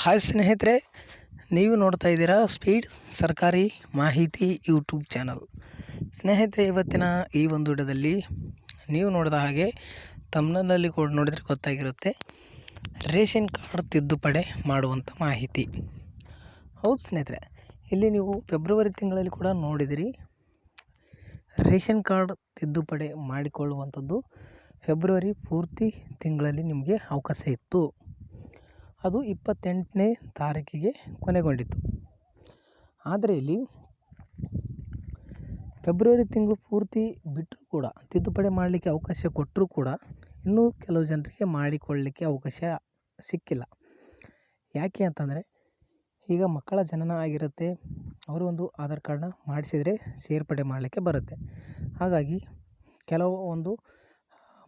Hi ಸ್ನೇಹಿತರೆ, ನೀವು ನೋಡ್ತಾ ಇದ್ದೀರಾ ಸ್ಪೀಡ್ ಸರ್ಕಾರಿ ಮಾಹಿತಿ ಯೂಟ್ಯೂಬ್ ಚಾನಲ್. ಸ್ನೇಹಿತರೆ, ಇವತ್ತಿನ ಈ ಒಂದು ವಿಡದಲ್ಲಿ ನೀವು ನೋಡಿದ ಹಾಗೆ ತಮ್ಮನಲ್ಲಿ ಕೂಡ ನೋಡಿದರೆ ಗೊತ್ತಾಗಿರುತ್ತೆ, ರೇಷನ್ ಕಾರ್ಡ್ ತಿದ್ದುಪಡೆ ಮಾಡುವಂಥ ಮಾಹಿತಿ. ಹೌದು ಸ್ನೇಹಿತರೆ, ಇಲ್ಲಿ ನೀವು ಫೆಬ್ರವರಿ ತಿಂಗಳಲ್ಲಿ ಕೂಡ ನೋಡಿದಿರಿ, ರೇಷನ್ ಕಾರ್ಡ್ ತಿದ್ದುಪಡೆ ಮಾಡಿಕೊಳ್ಳುವಂಥದ್ದು ಫೆಬ್ರವರಿ ಪೂರ್ತಿ ತಿಂಗಳಲ್ಲಿ ನಿಮಗೆ ಅವಕಾಶ ಇತ್ತು. ಅದು ಇಪ್ಪತ್ತೆಂಟನೇ ತಾರೀಕಿಗೆ ಕೊನೆಗೊಂಡಿತು ಆದರೆ ಇಲ್ಲಿ ಫೆಬ್ರವರಿ ತಿಂಗಳು ಪೂರ್ತಿ ಬಿಟ್ಟರೂ ಕೂಡ, ತಿದ್ದುಪಡಿ ಮಾಡಲಿಕ್ಕೆ ಅವಕಾಶ ಕೊಟ್ಟರೂ ಕೂಡ ಇನ್ನೂ ಕೆಲವು ಜನರಿಗೆ ಮಾಡಿಕೊಳ್ಳಲಿಕ್ಕೆ ಅವಕಾಶ ಸಿಕ್ಕಿಲ್ಲ. ಯಾಕೆ ಅಂತಂದರೆ, ಈಗ ಮಕ್ಕಳ ಜನನ ಆಗಿರುತ್ತೆ, ಅವರು ಒಂದು ಆಧಾರ್ ಕಾರ್ಡನ್ನ ಮಾಡಿಸಿದರೆ ಸೇರ್ಪಡೆ ಮಾಡಲಿಕ್ಕೆ ಬರುತ್ತೆ. ಹಾಗಾಗಿ ಕೆಲವು ಒಂದು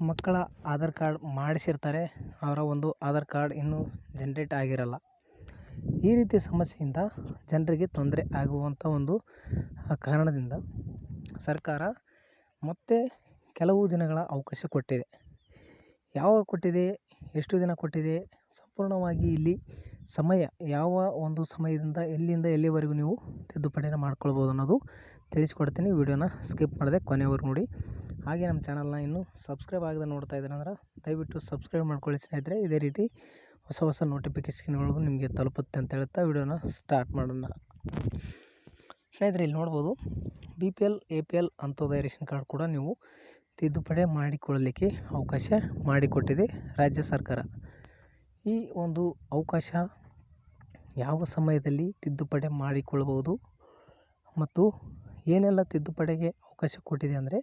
ಮಕ್ಕಳ ಆಧಾರ್ ಕಾರ್ಡ್ ಮಾಡಿಸಿರ್ತಾರೆ, ಅವರ ಒಂದು ಆಧಾರ್ ಕಾರ್ಡ್ ಇನ್ನೂ ಜನ್ರೇಟ್ ಆಗಿರಲ್ಲ. ಈ ರೀತಿಯ ಸಮಸ್ಯೆಯಿಂದ ಜನರಿಗೆ ತೊಂದರೆ ಆಗುವಂಥ ಒಂದು ಕಾರಣದಿಂದ ಸರ್ಕಾರ ಮತ್ತೆ ಕೆಲವು ದಿನಗಳ ಅವಕಾಶ ಕೊಟ್ಟಿದೆ. ಯಾವಾಗ ಕೊಟ್ಟಿದೆ, ಎಷ್ಟು ದಿನ ಕೊಟ್ಟಿದೆ, ಸಂಪೂರ್ಣವಾಗಿ ಇಲ್ಲಿ ಸಮಯ ಯಾವ ಒಂದು ಸಮಯದಿಂದ ಎಲ್ಲಿಂದ ಎಲ್ಲಿವರೆಗೂ ನೀವು ತಿದ್ದುಪಡಿನ ಮಾಡ್ಕೊಳ್ಬೋದು ಅನ್ನೋದು ತಿಳಿಸ್ಕೊಡ್ತೀನಿ. ವಿಡಿಯೋನ ಸ್ಕಿಪ್ ಮಾಡದೆ ಕೊನೆವರೆಗೂ ನೋಡಿ. ಹಾಗೆ ನಮ್ಮ ಚಾನಲ್ನ ಇನ್ನೂ ಸಬ್ಸ್ಕ್ರೈಬ್ ಆಗದೆ ನೋಡ್ತಾ ಇದ್ದಾರೆ ಅಂದ್ರೆ ದಯವಿಟ್ಟು ಸಬ್ಸ್ಕ್ರೈಬ್ ಮಾಡ್ಕೊಳ್ಳಿ ಸ್ನೇಹಿತರೆ. ಇದೇ ರೀತಿ ಹೊಸ ಹೊಸ ನೋಟಿಫಿಕೇಷನ್ಗಳು ನಿಮಗೆ ತಲುಪುತ್ತೆ ಅಂತ ಹೇಳ್ತಾ ವಿಡಿಯೋನ ಸ್ಟಾರ್ಟ್ ಮಾಡೋಣ. ಸ್ನೇಹಿತರೆ, ಇಲ್ಲಿ ನೋಡ್ಬೋದು B P L, A P L ಅಂಥದ್ದು ರೇಷನ್ ಕಾರ್ಡ್ ಕೂಡ ನೀವು ತಿದ್ದುಪಡಿ ಮಾಡಿಕೊಳ್ಳಲಿಕ್ಕೆ ಅವಕಾಶ ಮಾಡಿಕೊಟ್ಟಿದೆ ರಾಜ್ಯ ಸರ್ಕಾರ. ಈ ಒಂದು ಅವಕಾಶ ಯಾವ ಸಮಯದಲ್ಲಿ ತಿದ್ದುಪಡಿ ಮಾಡಿಕೊಳ್ಳಬಹುದು ಮತ್ತು ಏನೆಲ್ಲ ತಿದ್ದುಪಡಿಗೆ ಅವಕಾಶ ಕೊಟ್ಟಿದೆ ಅಂದರೆ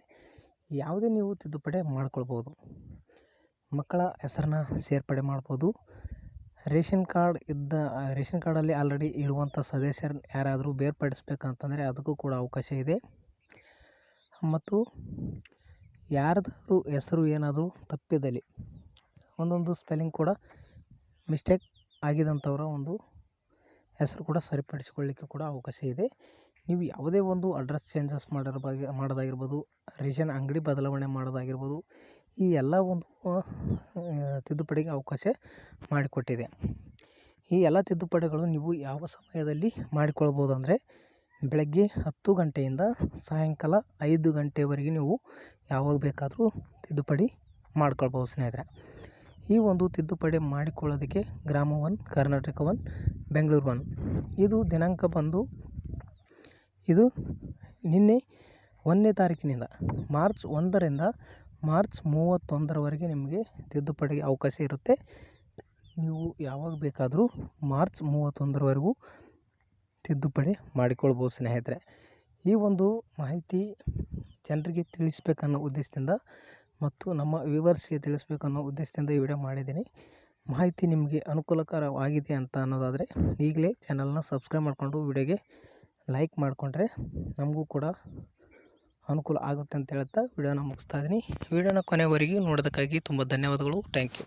ಯಾವುದೇ ನೀವು ತಿದ್ದುಪಡಿ ಮಾಡ್ಕೊಳ್ಬೋದು. ಮಕ್ಕಳ ಹೆಸರನ್ನ ಸೇರ್ಪಡೆ ಮಾಡ್ಬೋದು. ರೇಷನ್ ಕಾರ್ಡ್ ಇದ್ದ, ರೇಷನ್ ಕಾರ್ಡಲ್ಲಿ ಆಲ್ರೆಡಿ ಇರುವಂಥ ಸದಸ್ಯರನ್ನ ಯಾರಾದರೂ ಬೇರ್ಪಡಿಸ್ಬೇಕಂತಂದರೆ ಅದಕ್ಕೂ ಕೂಡ ಅವಕಾಶ ಇದೆ. ಮತ್ತು ಯಾರ್ದಾದ್ರೂ ಹೆಸರು ಏನಾದರೂ ತಪ್ಪಿದಲ್ಲಿ, ಒಂದೊಂದು ಸ್ಪೆಲ್ಲಿಂಗ್ ಕೂಡ ಮಿಸ್ಟೇಕ್ ಆಗಿದಂಥವರ ಒಂದು ಹೆಸರು ಕೂಡ ಸರಿಪಡಿಸಿಕೊಳ್ಳಿಕ್ಕೆ ಕೂಡ ಅವಕಾಶ ಇದೆ. ನೀವು ಯಾವುದೇ ಒಂದು ಅಡ್ರೆಸ್ ಚೇಂಜಸ್ ಮಾಡಿರೋ ಬಗ್ಗೆ, ಮಾಡೋದಾಗಿರ್ಬೋದು, ರೇಷನ್ ಅಂಗಡಿ ಬದಲಾವಣೆ ಮಾಡೋದಾಗಿರ್ಬೋದು, ಈ ಎಲ್ಲ ಒಂದು ತಿದ್ದುಪಡಿಗೆ ಅವಕಾಶ ಮಾಡಿಕೊಟ್ಟಿದೆ. ಈ ಎಲ್ಲ ತಿದ್ದುಪಡಿಗಳು ನೀವು ಯಾವ ಸಮಯದಲ್ಲಿ ಮಾಡಿಕೊಳ್ಬೋದು ಅಂದರೆ ಬೆಳಗ್ಗೆ ಹತ್ತು ಗಂಟೆಯಿಂದ ಸಾಯಂಕಾಲ ಐದು ಗಂಟೆವರೆಗೆ ನೀವು ಯಾವಾಗ ಬೇಕಾದರೂ ತಿದ್ದುಪಡಿ ಮಾಡ್ಕೊಳ್ಬೋದು ಸ್ನೇಹಿತರೆ. ಈ ಒಂದು ತಿದ್ದುಪಡಿ ಮಾಡಿಕೊಳ್ಳೋದಕ್ಕೆ Grama one, Karnataka one, Bengaluru one. ಇದು ದಿನಾಂಕ ಬಂದು ಇದು ನಿನ್ನೆ ಒಂದನೇ ತಾರೀಕಿನಿಂದ ಮಾರ್ಚ್ ಒಂದರಿಂದ ಮಾರ್ಚ್ ಮೂವತ್ತೊಂದರವರೆಗೆ ನಿಮಗೆ ತಿದ್ದುಪಡಿಗೆ ಅವಕಾಶ ಇರುತ್ತೆ. ನೀವು ಯಾವಾಗ ಬೇಕಾದರೂ ಮಾರ್ಚ್ ಮೂವತ್ತೊಂದರವರೆಗೂ ತಿದ್ದುಪಡಿ ಮಾಡಿಕೊಳ್ಬೋದು ಸ್ನೇಹಿತರೆ. ಈ ಒಂದು ಮಾಹಿತಿ ಜನರಿಗೆ ತಿಳಿಸ್ಬೇಕನ್ನೋ ಉದ್ದೇಶದಿಂದ ಮತ್ತು ನಮ್ಮ ವ್ಯೂವರ್ಸ್ಗೆ ತಿಳಿಸ್ಬೇಕನ್ನೋ ಉದ್ದೇಶದಿಂದ ಈ ವಿಡಿಯೋ ಮಾಡಿದ್ದೀನಿ. ಮಾಹಿತಿ ನಿಮಗೆ ಅನುಕೂಲಕರವಾಗಿದೆ ಅಂತ ಅನ್ನೋದಾದರೆ ಈಗಲೇ ಚಾನಲ್ನ ಸಬ್ಸ್ಕ್ರೈಬ್ ಮಾಡಿಕೊಂಡು ವಿಡಿಯೋಗೆ ಲೈಕ್ ಮಾಡಿಕೊಂಡ್ರೆ ನಮಗೂ ಕೂಡ ಅನುಕೂಲ ಆಗುತ್ತೆ ಅಂತ ಹೇಳ್ತಾ ವಿಡಿಯೋನ ಮುಗಿಸ್ತಾ ಇದ್ದೀನಿ. ವಿಡಿಯೋನ ಕೊನೆವರೆಗೂ ನೋಡೋದಕ್ಕಾಗಿ ತುಂಬ ಧನ್ಯವಾದಗಳು. Thank you